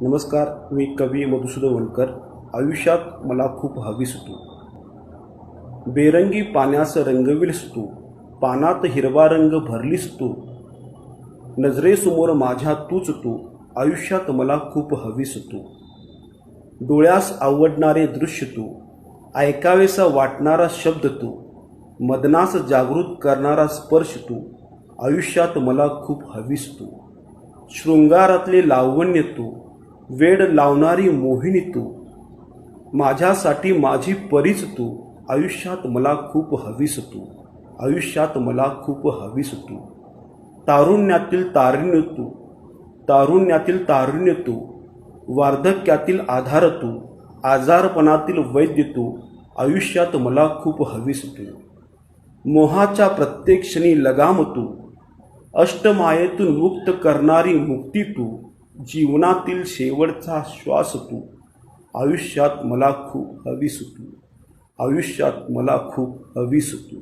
नमस्कार मी कवी मधुसूदन वनकर आयुष्यात मला खूप हवीस सुतू. बेरंगी पाण्यास रंगविल सुतू. पानात हिरवा रंग भरलीस तू नजरेसमोर माझ्या तूच तू आयुष्यात मला खूप हवीस सुतू. डोळ्यास आवडणारे दृश्य तू. ऐकावेसा वाटणारा शब्द तू. मदनास जागृत करणारा स्पर्श तू. आयुष्यात मला खूप हवीस तू शृंगारातले लावण्य तू. वेड लावणारी मोहिनी तू. माझ्यासाठी माझी परीच तू. आयुष्यात मला खूप हवीस तू. आयुष्यात मला खूप हवीस तू. तारुण्यातील तारुण्य तू. तारुण्यातील तारुण्य तू. वार्धक्यातील आधार तू. आजारपणातील वैद्य तू. आयुष्यात मला खूप हवीस तू. मोहाच्या प्रत्येक क्षणी लगाम तू. अष्टमायेतून मुक्त करणारी मुक्ती तू. जीवनातील शेवटचा श्वास तू आयुष्यात मला खूप हवीस तू आयुष्यात मला खूप हवीस तू